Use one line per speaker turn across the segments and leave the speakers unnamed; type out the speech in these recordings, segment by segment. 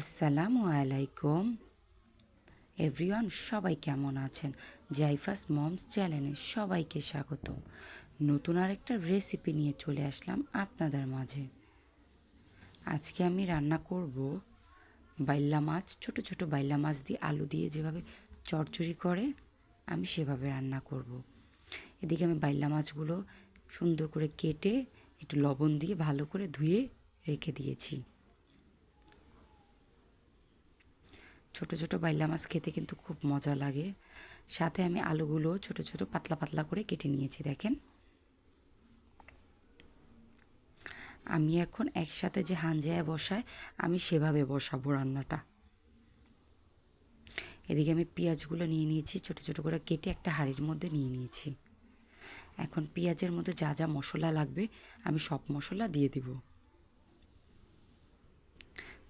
আসসালামু আলাইকুম। এভরিওয়ান সবাই কেমন আছেন? জাইফাস মমস চ্যানেলে সবাইকে স্বাগত নতুন আরেকটা রেসিপি নিয়ে চলে আসলাম আপনাদের মাঝে। আজকে আমি রান্না করব বাইল্লা মাছ, ছোট ছোট বাইল্লা মাছ দিয়ে আলু দিয়ে যেভাবে চরচড়ি করে, আমি সেভাবে রান্না করব। এদিকে আমি বাইল্লা মাছগুলো সুন্দর করে কেটে, একটু লবণ দিয়ে ভালো করে ধুয়ে রেখে দিয়েছি। ছোট ছোট বাইলা মাছ খেতে কিন্তু খুব মজা লাগে। সাথে আমি আলুগুলো ছোট ছোট পাতলা পাতলা করে কেটে নিয়েছি, দেখেন। আমি এখন একসাথে যে হাঞ্জায় বসায় আমি সেভাবে বসাবো রান্নাটা। এদিকে আমি পেঁয়াজগুলো নিয়ে নিয়েছি, ছোট ছোট করে কেটে একটা হাঁড়ির মধ্যে নিয়ে নিয়েছি। এখন পেঁয়াজের মধ্যে যা যা মশলা লাগবে, আমি সব মশলা দিয়ে দিব।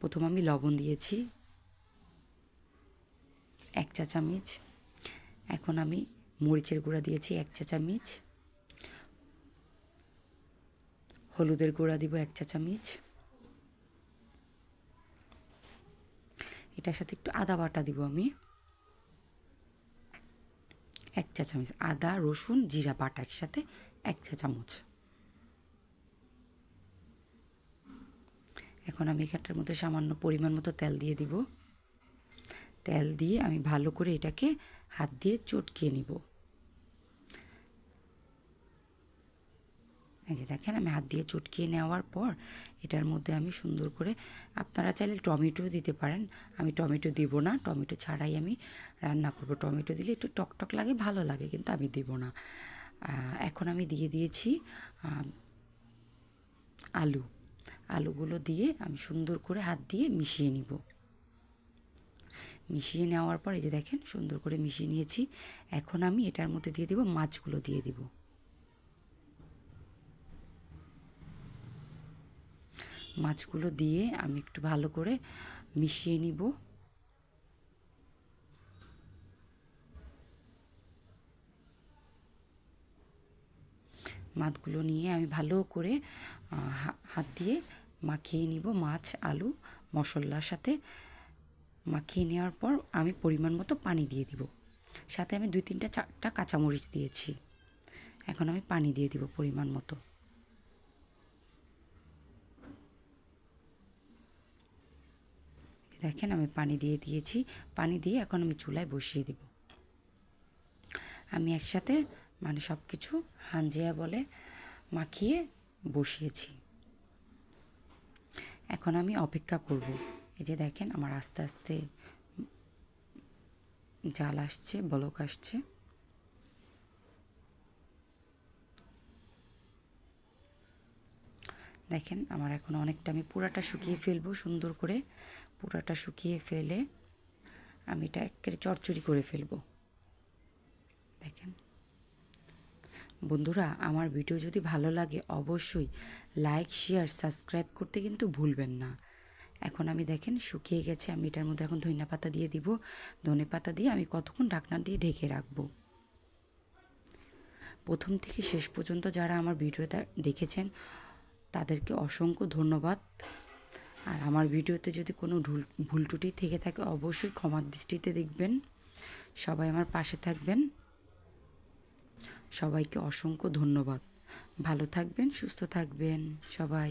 প্রথম আমি লবণ দিয়েছি এক চা চামচ এখন আমি মরিচের গুঁড়া দিয়েছি এক চা চামচ হলুদের গুঁড়া দিব এক চা চামচ এটার সাথে একটু আদা বাটা দিব আমি। এক চা চামচ আদা, রসুন, জিরা বাটা একসাথে এক চা চামচ এখন আমি এখানটার মধ্যে সামান্য পরিমাণ মতো তেল দিয়ে দিব। তেল দিয়ে আমি ভালো করে এটাকে হাত দিয়ে চটকিয়ে নিব। এই যে দেখেন, আমি হাত দিয়ে চটকিয়ে নেওয়ার পর এটার মধ্যে আমি সুন্দর করে, আপনারা চাইলে টমেটো দিতে পারেন। আমি টমেটো দিব না, টমেটো ছাড়াই আমি রান্না করব। টমেটো দিলে একটু টকটক লাগে, ভালো লাগে, কিন্তু আমি দেব না। এখন আমি দিয়ে দিয়েছি আলু। আলুগুলো দিয়ে আমি সুন্দর করে হাত দিয়ে মিশিয়ে নিব। মিশিয়ে নেওয়ার পর, এই যে দেখেন, সুন্দর করে মিশিয়ে নিয়েছি। এখন আমি এটার মধ্যে দিয়ে দিব, মাছগুলো দিয়ে দিব। মাছগুলো দিয়ে আমি একটু ভালো করে মিশিয়ে নিব। মাছগুলো নিয়ে আমি ভালো করে হাত দিয়ে মাখিয়ে নিব মাছ, আলু, মশলার সাথে। মাখিয়ে নেওয়ার পর আমি পরিমাণ মতো পানি দিয়ে দিব। সাথে আমি দুই তিনটা চারটা কাঁচামরিচ দিয়েছি। এখন আমি পানি দিয়ে দিব পরিমাণ মতো। দেখেন আমি পানি দিয়ে দিয়েছি। পানি দিয়ে এখন আমি চুলায় বসিয়ে দিব। আমি একসাথে মানে সব কিছু হাঞ্জিয়া বলে মাখিয়ে বসিয়েছি। এখন আমি অপেক্ষা করব। এই যে দেখেন আমার আস্তে আস্তে জাল আসছে, বলক আসছে। দেখেন আমার এখন অনেকটা আমি পুরাটা শুকিয়ে ফেলব সুন্দর করে। পুরাটা শুকিয়ে ফেলে আমি এটা একেবারে চরচড়ি করে ফেলব। দেখেন। বন্ধুরা, আমার ভিডিও যদি ভালো লাগে অবশ্যই লাইক, শেয়ার, সাবস্ক্রাইব করতে কিন্তু ভুলবেন না। এখন আমি দেখেন শুকিয়ে গেছে, আমি এটার মধ্যে এখন ধনিয়া পাতা দিয়ে দিব। ধনে পাতা দিয়ে আমি কতক্ষণ ঢাকনা দিয়ে ঢেকে রাখব? প্রথম থেকে শেষ পর্যন্ত যারা আমার ভিডিওটা দেখেছেন, তাদেরকে অসংখ্য ধন্যবাদ। আর আমার ভিডিওতে যদি কোনো ভুল ত্রুটি থেকে থাকে, অবশ্যই ক্ষমার দৃষ্টিতে দেখবেন। সবাই আমার পাশে থাকবেন। সবাইকে অসংখ্য ধন্যবাদ। ভালো থাকবেন, সুস্থ থাকবেন সবাই।